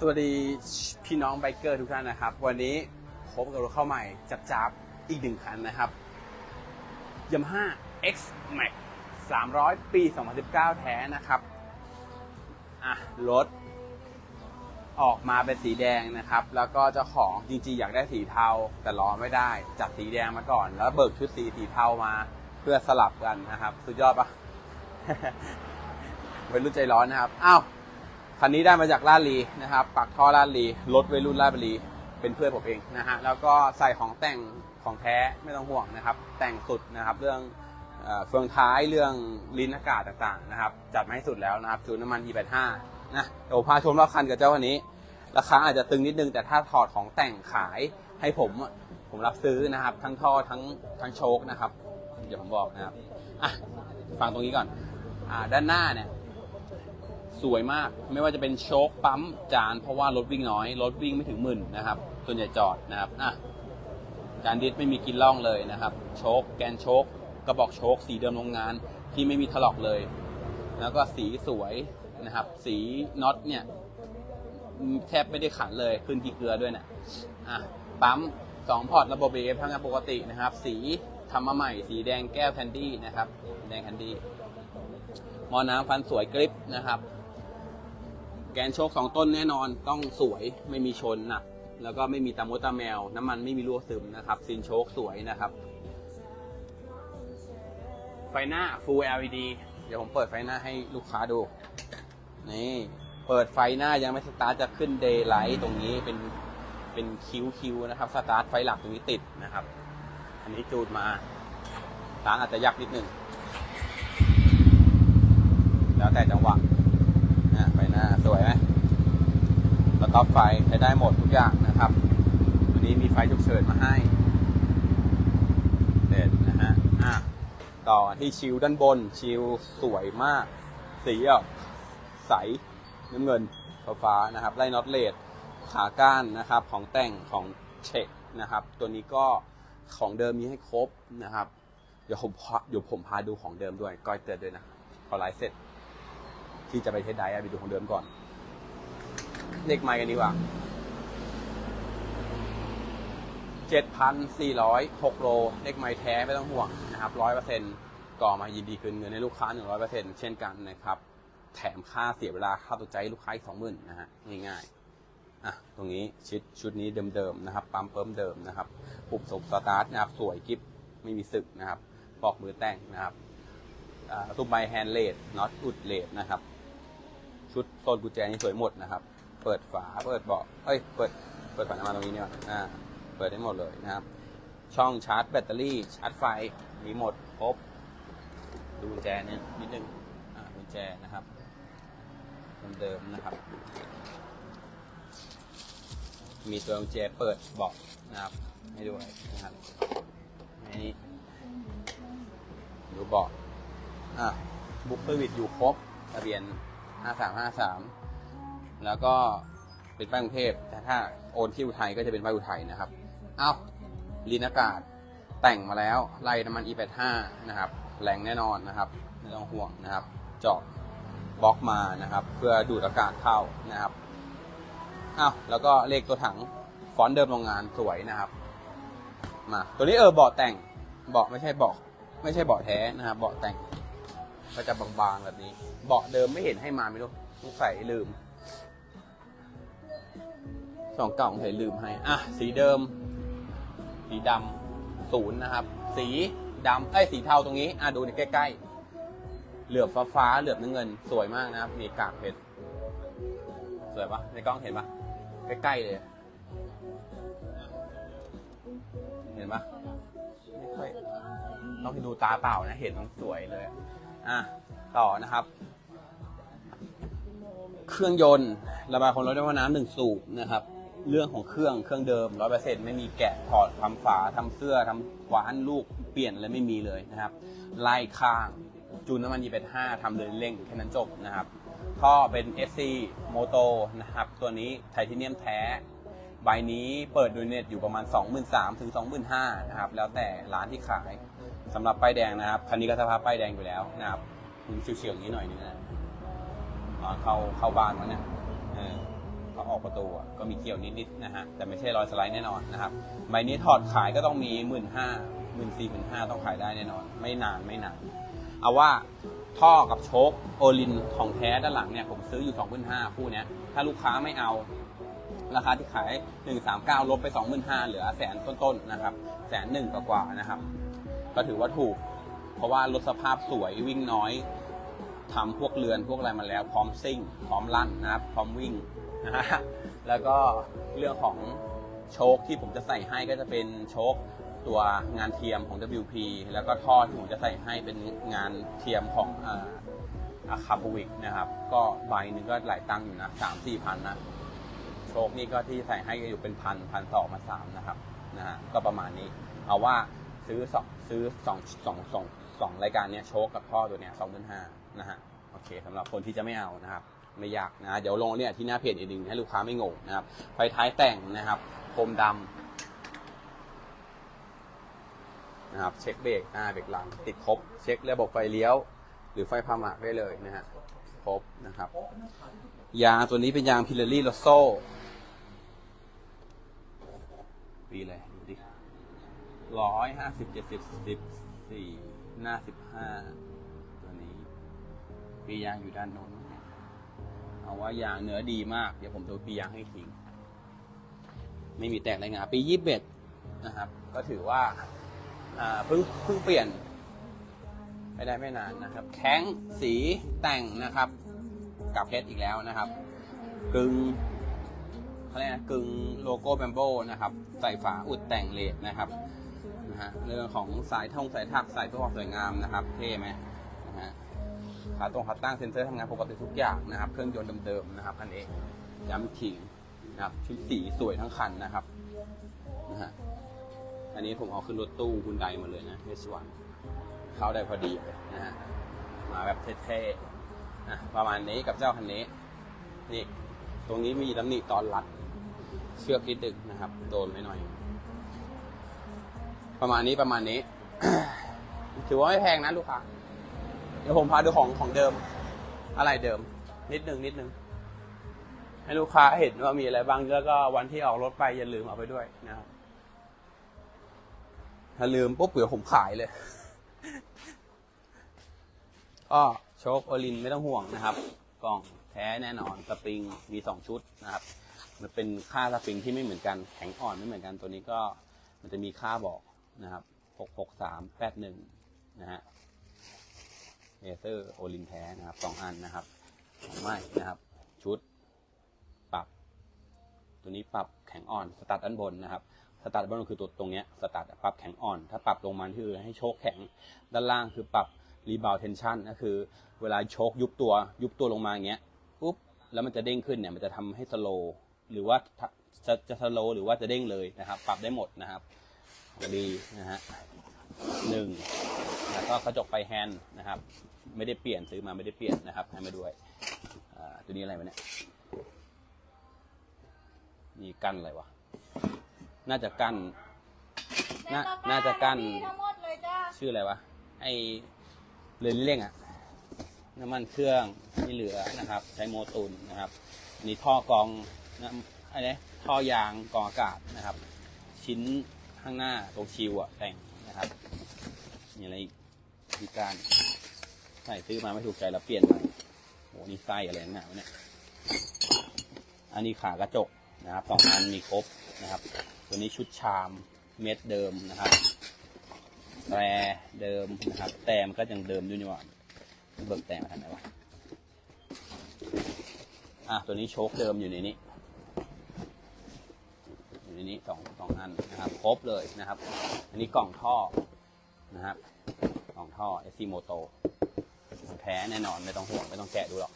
สวัสดีพี่น้องไบเกอร์ทุกท่านนะครับ วันนี้พบกับรถเข้าใหม่จับจับอีกหนึ่งคันนะครับย a ม a h a X Max 300 ปี 2019 แท้นะครับ อะ รถ ออกมาเป็นสีแดงนะครับ แล้วก็เจ้าของจริงๆ อยากได้สีเทา แต่รอไม่ได้ จัดสีแดงมาก่อน แล้วเบิกชุดสีสีเทามาเพื่อสลับกันนะครับ สุดยอดปะวัยรุ่นใจร้อนนะครับ อ้าว คันนี้ได้มาจากลาดลีนะครับปักท่อลาดลีรถวัยรุ่นลาดบุรีเป็นเพื่อนผมเองนะฮะแล้วก็ใส่ของแต่งของแท้ไม่ต้องห่วงนะครับ แต่งสุดนะครับเรื่องเฟืองท้ายเรื่องลิ้นอากาศต่างๆนะครับ จัดมาให้สุดแล้วนะครับจูนน้ำมัน E85 นะเดี๋ยวพาชมรอบคันกับเจ้าคันนี้ ราคาอาจจะตึงนิดนึงแต่ถ้าถอดของแต่งขายให้ผมผมรับซื้อนะครับ ทั้งท่อทั้งทั้งโชคนะครับ เดี๋ยวผมบอกนะครับอะฟังตรงนี้ก่อนอ่าด้านหน้าเนี่ย สวยมากไม่ว่าจะเป็นโชคปั๊มจาน เพราะว่ารถวิ่งน้อย รถวิ่งไม่ถึงหมื่นนะครับส่วนใหญ่จอดนะครับอะจานดิสไม่มีกินล่องเลยนะครับ โชคแกนโชคกระบอกโชคสีเดิมโรงงานที่ไม่มีถลอกเลย แล้วก็สีสวยนะครับ สีน็อตเนี่ยแทบไม่ได้ขันเลยขึ้นที่เกลือด้วยเนี่ยอะปั๊มสองพอร์ตระบบเบรกทำงานปกตินะครับ สีทำมาใหม่ สีแดงแก้วแคนดี้นะครับ แดงแคนดี้มอน้ำฟันสวยกริปนะครับ กนโชคสองต้นแน่นอนต้องสวยไม่มีชนนักแล้วก็ไม่มีตามดตามแมว น้ำมันไม่มีรั่วซึมนะครับซินโชคสวยนะครับ ไฟหน้า Full LED เดี๋ยวผมเปิดไฟหน้าให้ลูกค้าดู นี่ เปิดไฟหน้ายังไม่สตาร์ทจะขึ้น Daylight ตรงนี้เป็นเป็นคิวคิวนะครับสตาร์ทไฟหลักตรงนี้ติดนะครับ อันนี้จูดมาตาร์อาจจะยากนิดนึงแล้วแต่จังหวะ นะไฟหน้าสวยไหมสต็อปไฟใช้ได้หมดทุกอย่างนะครับ วันนี้มีไฟฉุกเฉินมาให้เด็ดนะฮะอะต่อที่ชิลด้านบนชิลสวยมาก สีออกใสน้ำเงินฟ้านะครับไล่น็อตเลดขาก้านนะครับ ของแต่งของเช็คนะครับ ตัวนี้ก็ของเดิมมีให้ครบนะครับ เดี๋ยวผมพาเดี๋ยวผมพาดูของเดิมด้วยก้อยเตือนด้วยนะพอไลฟ์เสร็จ ที่จะไปเทสไดร์ไปดูของเดิมก่อนเลขไมค์กันดีกว่า7,406โลเลขไมค์แท้ไม่ต้องห่วงนะครับ100%ก่อมายินดีคืนเงินให้ลูกค้า100%เปอร์เซ็นต์เช่นกันนะครับ แถมค่าเสียเวลาค่าตัวใจลูกค้าอีก20,000นะฮะง่ายๆอะตรงนี้ชิดชุดนี้เดิมๆนะครับปั๊มเพิ่มเดิมนะครับปุ่มส่งสตาร์ทนะครับสวยกิฟไม่มีสึกนะครับปอกมือแต่งนะครับตุ้มใบแฮนด์เลดน็อตอุดเลดนะครับ ชุดโซนกุญแจนี่สวยหมดนะครับ เปิดฝาเปิดเบาะเอ้ยเปิดเปิดฝาน้ำมันตรงนี้เนี่ยอ่าเปิดได้หมดเลยนะครับ ช่องชาร์จแบตเตอรี่ชาร์จไฟมีหมดครบดูกุญแจเนี่ยนิดนึงอ่ากุญแจนะครับเดิมนะครับ มีตัวกุญแจเปิดเบาะนะครับให้ด้วยนะครับอันนี้ดูเบาะอะบุ๊กเซอร์วิสอยู่ครบทะเบียน 5353 แล้วก็เป็นป้ายกรุงเทพแต่ถ้าโอนที่อุทัยก็จะเป็นป้ายอุทัยนะครับ เอ้าลีนอากาศแต่งมาแล้วไล่น้ำมัน E85 นะครับแรงแน่นอนนะครับไม่ต้องห่วงนะครับเจาะบล็อกมานะครับ เพื่อดูดอากาศเข้านะครับอ้าวแล้วก็เลขตัวถังฟอนต์เดิมโรงงานสวยนะครับ มา ตัวนี้เออเบาะแต่งเบาะไม่ใช่เบาะไม่ใช่เบาะแท้นะครับเบาะแต่ง ก็จะบางๆแบบนี้ เบาะเดิมไม่เห็นให้มาไม่รู้สงสัยลืม สองเก่าสงสัยลืมให้ อะ สีเดิม สีดำศูนย์นะครับ สีดำไอ้ยสีเทาตรงนี้ อะดูในใกล้ๆ เหลือบฟ้าฟ้าเหลือบน้ำเงิน สวยมากนะครับ มีกากเพชร สวยปะในกล้องเห็นปะใกล้ๆเลย เห็นปะไม่ค่อยต้องดูตาเปล่านะ เห็นสวยเลย อะต่อนะครับ เครื่องยนต์ระบายความร้อนด้วยว่าน้ำหนึ่งสูบนะครับ เรื่องของเครื่องเครื่องเดิมร้อยเปอร์เซ็นต์ไม่มีแกะถอดทำฝาทำเสื้อทำขวานลูกเปลี่ยนอะไรไม่มีเลยนะครับไล่ข้างจูนน้ำมันยีเป็นห้าทำเลยเร่งแค่นั้นจบนะครับท่อเป็น SC โมโตนะครับ ตัวนี้ไทเทเนียมแท้ ใบนี้เปิดโดยเน็ตอยู่ประมาณ 23,000ถึง25,000นะครับแล้วแต่ร้านที่ขายสำหรับป้ายแดงนะครับคันนี้ก็สภาพป้ายแดงอยู่แล้วนะครับมันเฉียวๆอย่างนี้หน่อยนึงนะเข้าเข้าบ้านมาเนี่ยเขาออกประตูก็มีเกี่ยวนิดๆนะฮะแต่ไม่ใช่รอยสไลด์แน่นอนนะครับใบนี้ถอดขายก็ต้องมีหมื่นห้าหมื่นสี่หมื่นห้าต้องขายได้แน่นอน ไม่นานไม่นานเอาว่าท่อกับโชคโอลินของแท้ด้านหลังเนี่ยผมซื้ออยู่2 5 0 0 0คู่เนี้ยถ้าลูกค้าไม่เอา ราคาที่ขาย 139ลดไป 25,000เหลือแสนต้นๆนะครับแสนหนึ่งกว่าๆนะครับ ก็ถือว่าถูก เพราะว่ารถสภาพสวยวิ่งน้อยทำพวกเรือนพวกอะไรมาแล้ว พร้อมซิ่ง พร้อมลั่นนะครับ พร้อมวิ่งนะฮะแล้วก็เรื่องของโชคที่ผมจะใส่ให้ก็จะเป็นโชคตัวงานเทียมของ WP แล้วก็ท่อที่ผมจะใส่ให้เป็นงานเทียมของอาคาบูวิกนะครับ ก็ใบหนึ่งก็หลายตังค์อยู่นะสามสี่พันนะ โชคนี่ก็ที่ใส่ให้ก็อยู่เป็นพันพันสองมาสามนะครับนะฮะก็ประมาณนี้เอาว่าซื้อสองซื้อสองสองสองสองรายการเนี้ยโชคกับท่อตัวเนี้ยสองพันห้านะฮะโอเคสำหรับคนที่จะไม่เอานะครับ ไม่อยากนะเดี๋ยวลงเนี่ยที่หน้าเพจอีกหนึ่งให้ลูกค้าไม่งงนะครับไฟท้ายแต่งนะครับโคมดำนะครับเช็คเบรกหน้าเบรกหลังติดครบ เช็คระบบไฟเลี้ยว หรือไฟพาหมากได้เลยนะฮะครบนะครับ ยางตัวนี้เป็นยางพิลลารี่โลโซปีอะไรดูดิร้อยห้าสิบเจ็ดสิบสิบสี่หน้าสิบห้าตัวนี้ ปียางอยู่ด้านโน้นเอาว่ายางเนื้อดีมาก เดี๋ยวผมดูปียางให้ทิ้งไม่มีแตกอะไรงาปียี่สิบเอ็ดนะครับ ก็ถือว่าอ่าเพิ่งเพิ่งเปลี่ยน ไม่ได้ไม่นานนะครับ แข้งสีแต่งนะครับ กับเพชรอีกแล้วนะครับ กึ่งเขาเรียกนะกึ่งโลโก้แบมโบนะครับ ใส่ฝาอุดแต่งเลดนะครับนะฮะเรื่องของสายท่องสายถักสายเพื่อความสวยงามนะครับ เท่ไหมนะฮะขาตรงขาตั้งเซ็นเซอร์ทำงานปกติทุกอย่างนะครับ เครื่องยนต์เดิมๆนะครับคันนี้ย้ำอีกทีนะครับชุดสีสวยทั้งคันนะครับนะฮะอันนี้ผมเอาขึ้นรถตู้คุณไดมาเลยนะเอสวันเข้าได้พอดีเลยนะฮะมาแบบเท่ๆ อะประมาณนี้กับเจ้าคันนี้ นี่ ตรงนี้มีตำหนิตอนรัด เชือกนิดดึกนะครับ โดนไปหน่อย ประมาณนี้ประมาณนี้ ถือว่าไม่แพงนะลูกค้าเดี๋ยวผมพาดูของของเดิม อะไรเดิม นิดนึงนิดนึงให้ลูกค้าเห็นว่ามีอะไรบ้างแล้วก็วันที่ออกรถไปอย่าลืมเอาไปด้วยนะครับถ้าลืมปุ๊บเผื่อผมขายเลยก็ โชคโอลินไม่ต้องห่วงนะครับ กล่องแท้แน่นอนสปริงมีสองชุดนะครับ มันเป็นค่าสปริงที่ไม่เหมือนกันแข็งอ่อนไม่เหมือนกันตัวนี้ก็มันจะมีค่าบอกนะครับหกหกสามแปดหนึ่งนะฮะเลเซอร์โอลินแท้นะครับสองอันนะครับของไม่นะครับ ชุด ปรับ ตัวนี้ปรับแข็งอ่อนสตาร์ทด้านบนนะครับสตาร์ทด้านบนคือตัวตรงเนี้ยสตาร์ทปรับแข็งอ่อน ถ้าปรับลงมาคือให้โชคแข็ง ด้านล่างคือปรับ รีบาวเทนชันก็คือ เวลาโชคยุบตัวยุบตัวลงมาอย่างเงี้ยปุ๊บแล้วมันจะเด้งขึ้นเนี่ยมันจะทำให้สโลหรือว่าจะจะสโลหรือว่าจะเด้งเลยนะครับ ปรับได้หมดนะครับดีนะฮะหนึ่งแล้วก็กระจกไฟแฮนด์นะครับ ไม่ได้เปลี่ยนซื้อมาไม่ได้เปลี่ยนนะครับ ให้มาด้วยอ่าตัวนี้อะไรวะเนี่ยนี่กั้นอะไรวะน่าจะกั้นน่าน่าจะกั้นทั้งหมดเลยจ้าชื่ออะไรวะไอ เรือนเร่งอะน้ำมันเครื่องที่เหลือนะครับ ใช้โมตุนนะครับน,นี่ท่อกรองน้ำอะไรท่อยางกรองอากาศนะครับ ชิ้นข้างหน้าตรงชิวอะแต่งนะครับมีอะไรอีกมีการใส่ซื้อมาไม่ถูกใจแล้วเปลี่ยนใหม่โหนี่ไส้อะไรหนาวะเนี่ยอันนี้ขากระจกนะครับสองอันมีครบนะครับ ตัวนี้ชุดชามเม็ดเดิมนะครับ แตรเดิมนะครับ แต่มันก็ยังเดิมอยู่นี่หว่าเบิกแต่มาทำไมวะอะตัวนี้โชคเดิมอยู่ในนี้อยู่ในนี้สองสองอันนะครับครบเลยนะครับ อันนี้กล่องท่อนะครับกล่องท่อ SC Moto แท้แน่นอนไม่ต้องห่วงไม่ต้องแกะดูหรอก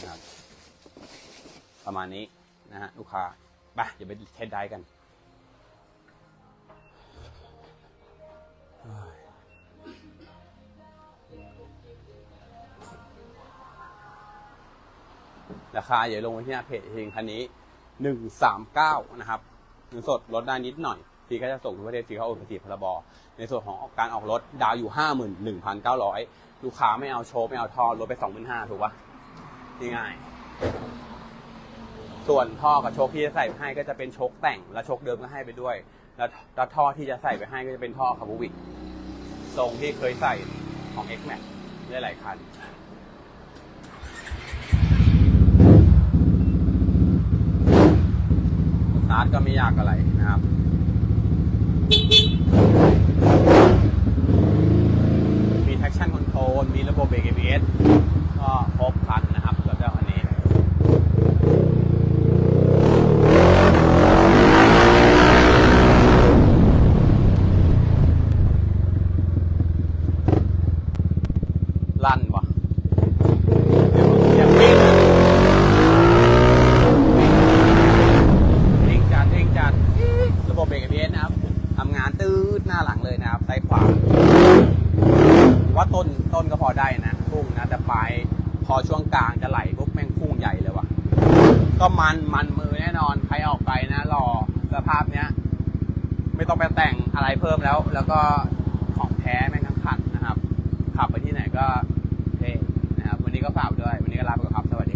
นะครับประมาณนี้นะฮะลูกค้าไปเดี๋ยวไปเทสได้กัน ราคาเดี๋ยวลงไว้ที่หน้าเพจเองคันนี้หนึ่งสามเก้านะครับเงินสดลดได้นิดหน่อยฟรีก็จะส่งทุกประเทศฟรีเขาโอนภาษีพรบในส่วนของการออกรถดาวอยู่ห้าหมื่นหนึ่งพันเก้าร้อยลูกค้าไม่เอาโชว์ ไม่เอาท่อลดไปสองหมื่นห้าถูกปะง่ายส่วนท่อกับโชคที่จะใส่ไปให้ก็จะเป็นโชคแต่งและโชคเดิมก็ให้ไปด้วย แล้วท่อที่จะใส่ไปให้ก็จะเป็นท่อคาบูวิกทรงที่เคยใส่ของ X Max ได้หลายคัน สตาร์ทก็ไม่ยากอะไรนะครับมี traction control มีระบบเบรก ABS ก็ครบครันนะครับสำหรับเจ้าคันนี้ ลั่นปะเดี๋ยววิ่งวิ่งจัดวิ่งจัด ระบบเบรก ABS นะครับทำงานตืดหน้าหลังเลยนะครับซ้ายขวา ว่าต้นต้นก็พอได้นะพุ่งนะ แต่ปลายพอช่วงกลางจะไหลปุ๊บแม่งพุ่งใหญ่เลยว่ะ ก็มันมันมือแน่นอนใครออกไปนะรอสภาพเนี้ย ไม่ต้องไปแต่งอะไรเพิ่มแล้ว แล้วก็ของแท้แม่งทั้งคันนะครับ ขับไปที่ไหนก็เท่นะครับ วันนี้ก็ฝากด้วย วันนี้ก็ลาไปก่อนครับ สวัสดี